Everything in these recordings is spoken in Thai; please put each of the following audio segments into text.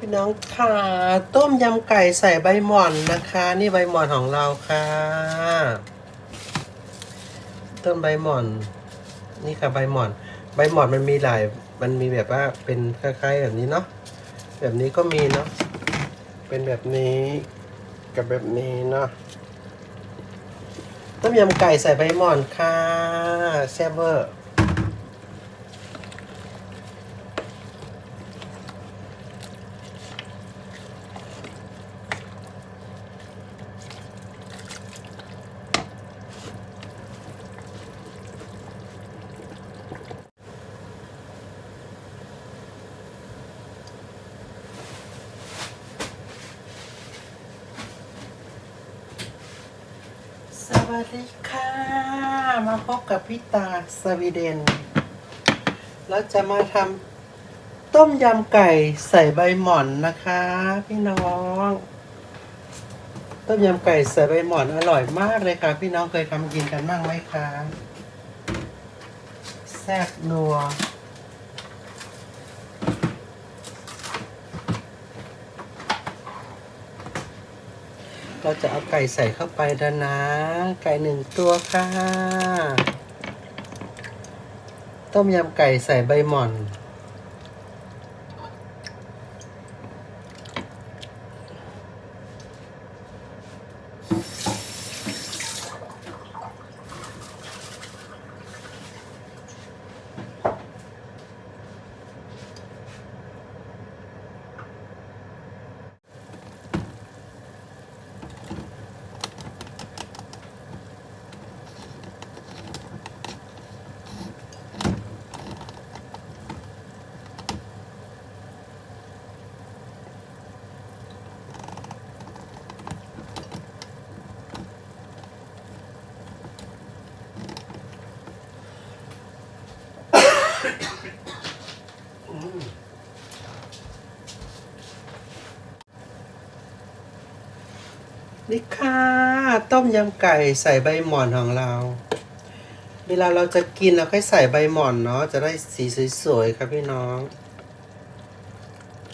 พี่น้องค่ะต้มยำไก่ใส่ใบหม่อนนะคะ นี่ใบหม่อนของเราค่ะ ต้มใบหม่อน นี่ค่ะใบหม่อน ใบหม่อนมันมีหลาย มันมีแบบว่าเป็นคล้ายๆแบบนี้เนาะแบบนี้ก็มีเนาะเป็นแบบนี้กับแบบนี้เนาะต้มยำไก่ใส่ใบหม่อนค่ะแซ่บเวอร์ ส วัสดีค่ะ มาพบกับพี่ตาสวีเดนแล้วจะมาทำต้มยำไก่ใส่ใบหม่อนนะคะ พี่น้อง ต้มยำไก่ใส่ใบหม่อนอร่อยมากเลยค่ะ พี่น้องเคยทำกินกันบ้างไหมคะ แซ่บนัว เราจะเอาไก่ใส่เข้าไปแล้วนะ ไก่หนึ่งตัวค่ะ ต้มยำไก่ใส่ใบหม่อน ค่ะ ต้มยำไก่ใส่ใบหม่อนของเรา เวลาเราจะกินเราค่อยใส่ใบหม่อนเนาะจะได้สีสวยๆครับพี่น้อง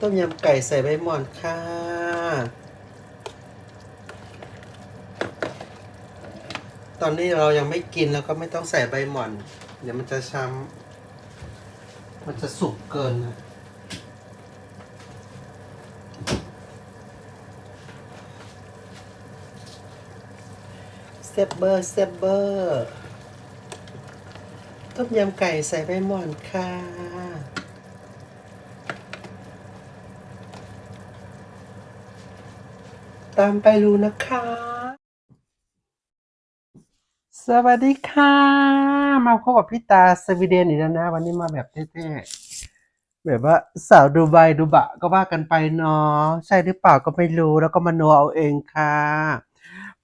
ต้มยำไก่ใส่ใบหม่อนค่ะตอนนี้เรายังไม่กินแล้วก็ไม่ต้องใส่ใบหม่อน เดี๋ยวมันจะช้ำมันจะสุกเกินนะ ซบเบอร์เซบเบอร์ต้มยำไก่ใส่ใบหม่อนค่ะตามไปรู้นะคะ สวัสดีค่ะ มาพบกับพี่ตาสวีเดนอีกแล้วนะ วันนี้มาแบบเท่ๆ แบบว่าสาวดูไบดูบะก็ว่ากันไปเนาะใช่หรือเปล่าก็ไม่รู้แล้วก็มาโนเอาเองค่ะ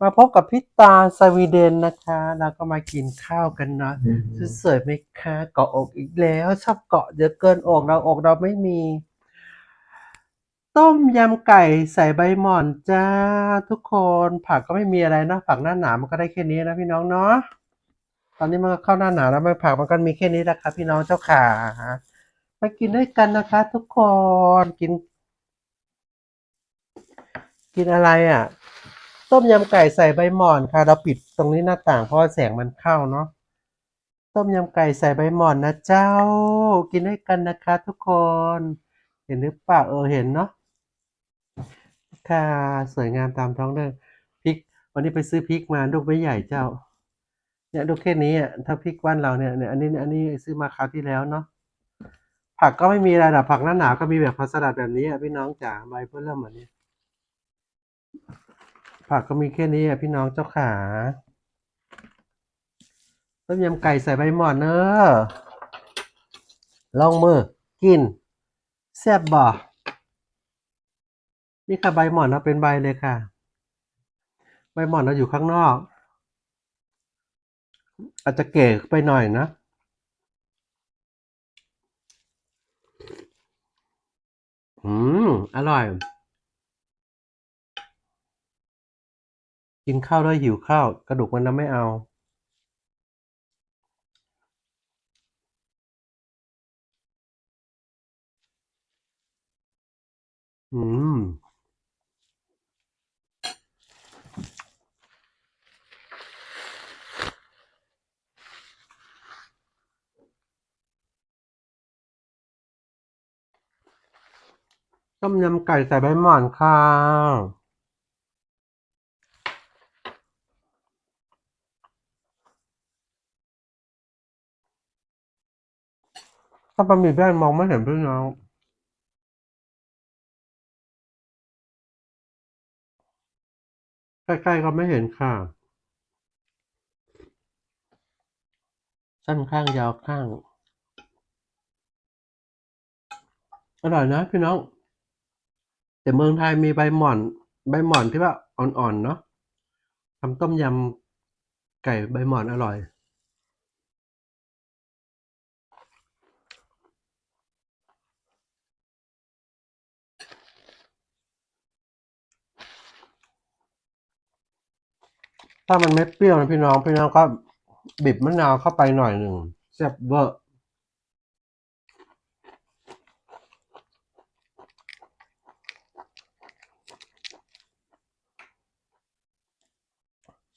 มาพบกับพี่ตาสวีเดนนะคะแล้วก็มากินข้าวกันเนาะสวยๆไหมคะเกาะอกอีกแล้ว ชอบเกาะเยอะเกินอกเราอกเราไม่มี ต้มยำไก่ใส่ใบหม่อนจ้าทุกคนผักก็ไม่มีอะไรเนาะผักหน้าหนาวมันก็ได้แค่นี้นะพี่น้องเนาะตอนนี้มันก็เข้าหน้าหนาวแล้วมันผักมันก็มีแค่นี้แหละครับพี่น้องเจ้าขามากินด้วยกันนะคะ ทุกคนกิน กินอะไรอะ ต้มยำไก่ใส่ใบหม่อนค่ะ เราปิดตรงนี้หน้าต่างเพราะแสงมันเข้าเนาะต้มยำไก่ใส่ใบหม่อนนะเจ้า กินด้วยกันนะคะ ทุกคน เห็นหรือเปล่าเออเห็นเนาะค่ะสวยงามตามท้องเรื่องพริก วันนี้ไปซื้อพริกมาลูกไม่ใหญ่เจ้า เนี่ยลูกแค่นี้อะถ้าพริกบ้านเราเนี่ยเนี่ยอันนี้อันนี้ซื้อมาคราวที่แล้วเนาะผักก็ไม่มีอะไรหรอกผักหน้าหนาวก็มีแบบผักสลัดแบบนี้อะพี่น้องจ๋าใบเพื่อเริ่มแบบนี้ ผักก็มีแค่นี้อะพี่น้องเจ้าขาต้มยำไก่ใส่ใบหม่อนเนอะลองมือกินแซ่บบ่นี่ค่ะใบหม่อนเราเป็นใบเลยค่ะ ใบหม่อนเราอยู่ข้างนอก อาจจะเก๋ไปหน่อยนะอืม อร่อย กินข้าวด้วยหิวข้าว กระดูกมันนะไม่เอาอืม ต้มยำไก่ใส่ใบหม่อนค่ะ ถ้ามันมีแป้งมองไม่เห็นพี่น้องใกล้ๆก็ไม่เห็นค่ะ สั้นข้างยาวข้าง อร่อยนะพี่น้อง แต่เมืองไทยมีใบหม่อน ใบหม่อนที่ว่าอ่อนๆเนาะทำต้มยำไก่ใบหม่อนอร่อย ถ้ามันไม่เปรี้ยวนะพี่น้องพี่น้องก็บีบมะนาวเข้าไปหน่อยหนึ่งแซ่บเวอร์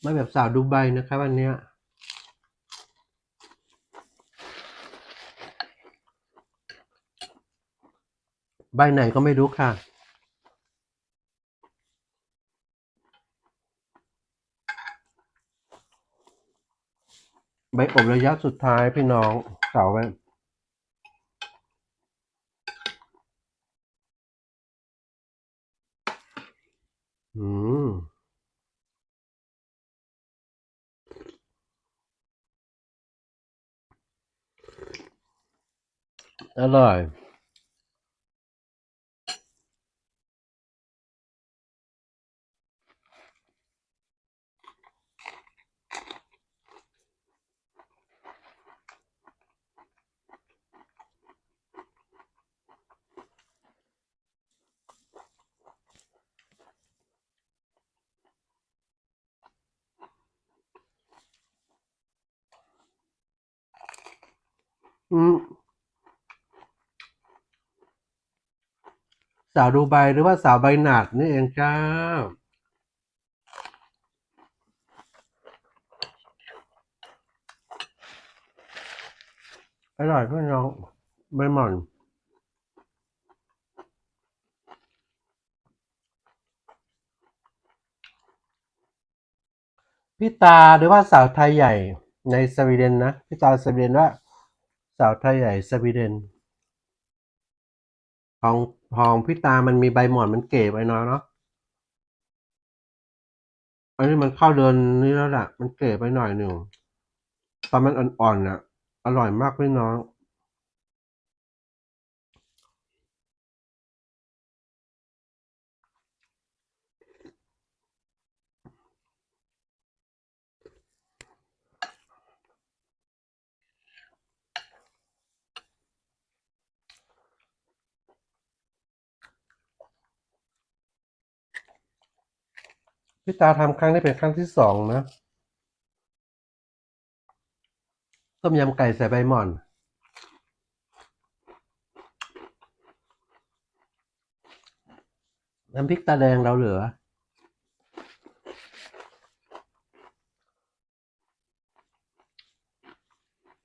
ไม่แบบสาวดูไบนะครับวันนี้ใบไหนก็ไม่รู้ค่ะ ใบอบระยะสุดท้ายพี่น้องเสาไว้อืมอร่อย สาวดูไบหรือว่าสาวใบหนาดนี่เองจ้าอร่อยพี่น้องใบหม่อนพี่ตาหรือว่าสาวไทยใหญ่ในสวีเดนนะพี่ตาสวีเดนว่า สาวไทยใหญ่สวีเดนของของพี่ตามันมีใบหมอนมันเก๋ไปน้อยเนาะอันนี้มันเข้าเดือนนี้แล้วแหละมันเก๋ไปหน่อยหนึ่งตอนมันอ่อนๆน่ะ อร่อยมากพี่น้อง พี่ตาทำครั้งนี้เป็นครั้งที่สองนะ ต้มยำไก่ใส่ใบหม่อน น้ำพริกตาแดงเราเหลือ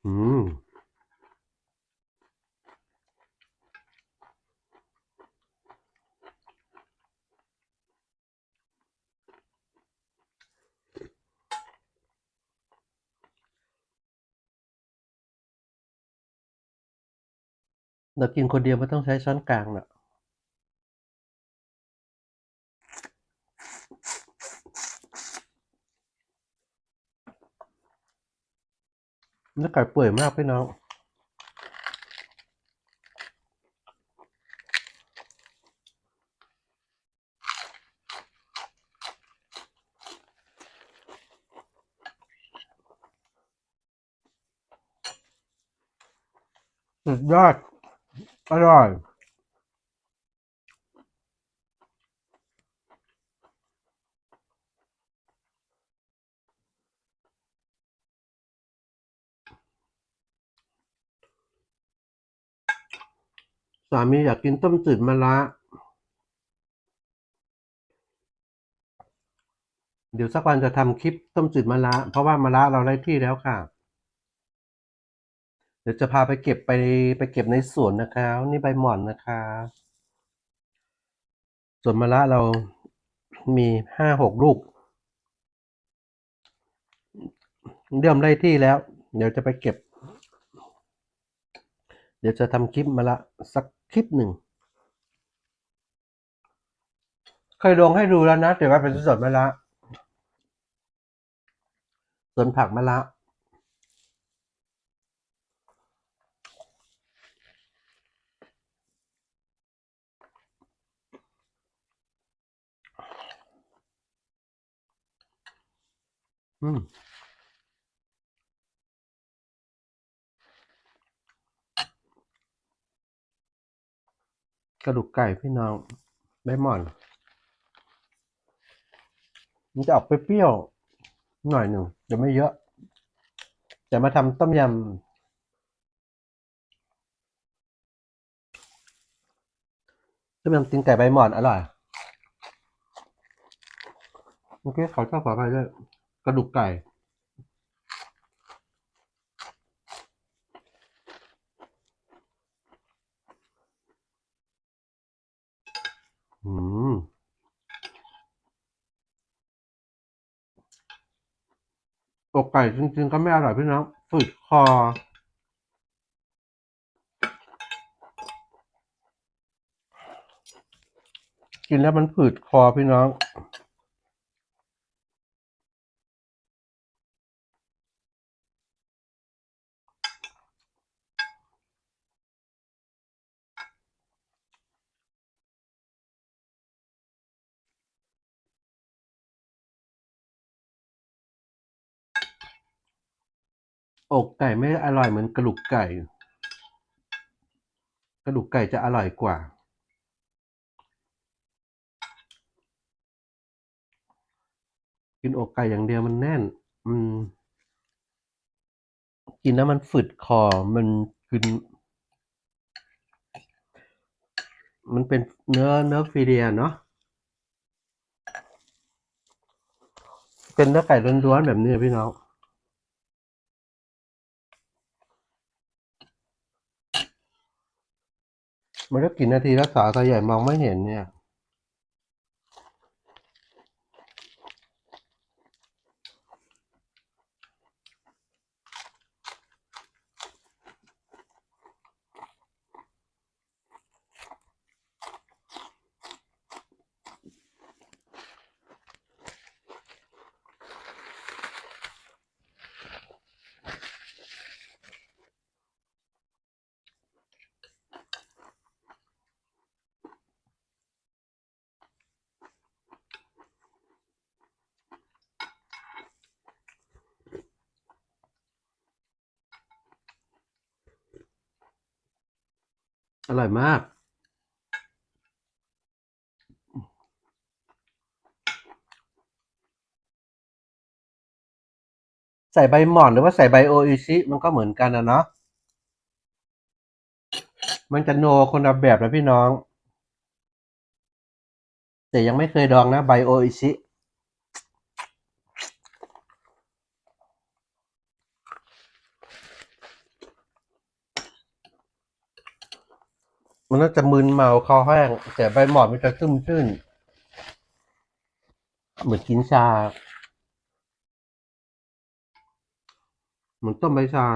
อืม เรากินคนเดียวไม่ต้องใช้ช้อนกลางน่ะเนื้อไก่เปื่อยมากพี่น้องสุดยอด อร่อย สามีอยากกินต้มจืดมะระเดี๋ยวสักวันจะทำคลิปต้มจืดมะระเพราะว่ามะระเราได้ที่แล้วค่ะ ดี๋ยวจะพาไปเก็บไปไปเก็บในสวนนะคะนี่ใบหม่อนนะคะส่วนมะระเรามีห้าหกลูกเริ่มได้ที่แล้ว เดี๋ยวจะไปเก็บ เดี๋ยวจะทำคลิปมาละสักคลิปหนึ่งเคยลงให้ดูแล้วนะแต่ว่าเป็นสดมะละสวนผักมะละ อืมกระดูกไก่พี่น้องใบหม่อน มันจะออกเปรี้ยวหน่อยหนึ่งเดี๋ยวไม่เยอะแต่มาทำต้มยำต้มยำตีนไก่ใบหม่อนอร่อยโอเคขอชอบขอไปด้วย ระดูกไก่ อืม อกไก่จริงๆก็ไม่อร่อยพี่น้องฝืดคอกินแล้วมันฝืดคอพี่น้อง อกไก่ไม่อร่อยเหมือนกระดูกไก่ กระดูกไก่จะอร่อยกว่า กินอกไก่อย่างเดียวมันแน่น อืม กินแล้วมันฝืดคอ มันกิน มันเป็นเนื้อเนื้อฟีเดียเนาะ เป็นเนื้อไก่ล้วนๆแบบนี้พี่น้อง มันก็กินนาทีรักษาตาใหญ่มองไม่เห็นเนี่ย อร่อยมาก ใส่ใบหม่อนหรือว่าใส่ใบโออิชิมันก็เหมือนกันนะเนาะมันจะโนคนละแบบนะพี่น้อง แต่ยังไม่เคยดองนะใบโออิชิ มันน่าจะมึนเมาคอแห้ง แต่ใบหมอนมันจะซึมชื่น เหมือนกินชา เหมือนต้มใบชา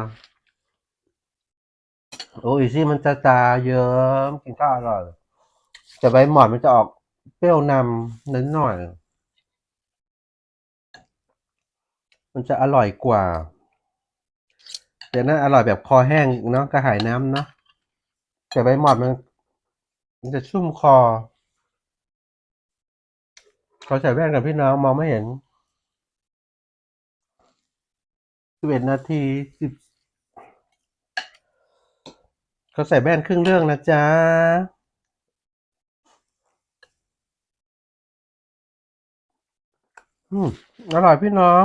โอ้ยซี่มันจะจาเยิ้มกินข้าวอร่อย แต่ใบหมอนมันจะออกเปรี้ยวนำนิดหน่อย มันจะอร่อยกว่า แต่นั่นอร่อยแบบคอแห้งเนาะกระหายน้ำเนาะแต่ใบหมอนมัน มันจะชุ่มคอเขาใส่แว่นกับพี่น้องมองไม่เห็นสิบเอ็ดนาทีสิบเขาใส่แว่นครึ่งเรื่องนะจ๊ะอืมอร่อยพี่น้อง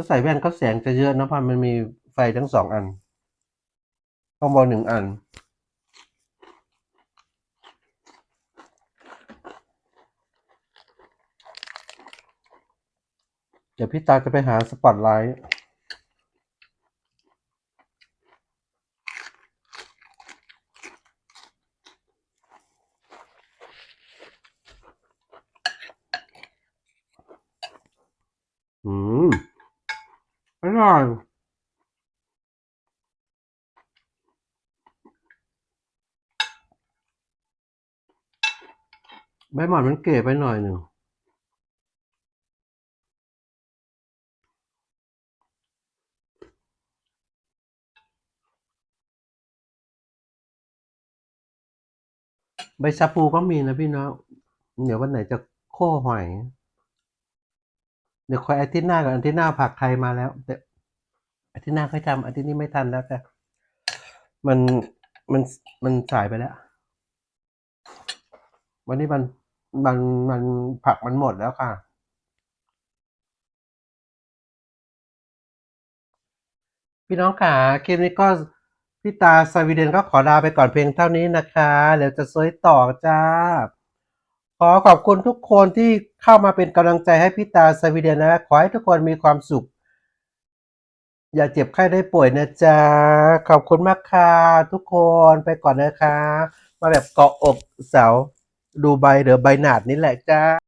ถ้าใส่แว่นก็แสงจะเยอะนะพันมันมีไฟทั้งสองอันข้างบนหนึ่งอัน เดี๋ยวพี่ตาจะไปหาสปอตไลท์ อืม อร่อย ใบหมอนมันเก๋ไปหน่อยหนึ่งใบชาปูก็มีนะพี่เนาะเดี๋ยววันไหนจะโค้หอย เดี๋ยวคอยอาทิตย์หน้ากับอาทิตย์หน้าผักไทยมาแล้วเดี๋ยวอาทิตย์หน้าค่อยทำอาทิตย์นี้ไม่ทันแล้วค่มัน มัน มันสายไปแล้ว วันนี้มัน มันมันผักมันหมดแล้วค่ะพี่น้องขาคลิปนี้ก็พี่ตาสวีเดนก็ขอลาไปก่อนเพียงเท่านี้นะคะ เดี๋ยวจะซวยต่อจ้า ขอขอบคุณทุกคนที่เข้ามาเป็นกำลังใจให้พี่ตาสวีเดนนะ ขอให้ทุกคนมีความสุข อย่าเจ็บไข้ได้ป่วยนะจ๊ะ ขอบคุณมากค่ะ ทุกคนไปก่อนนะคะ มาแบบเกาะอกเสา ดูใบเดอะใบหนาดนี่แหละจ้า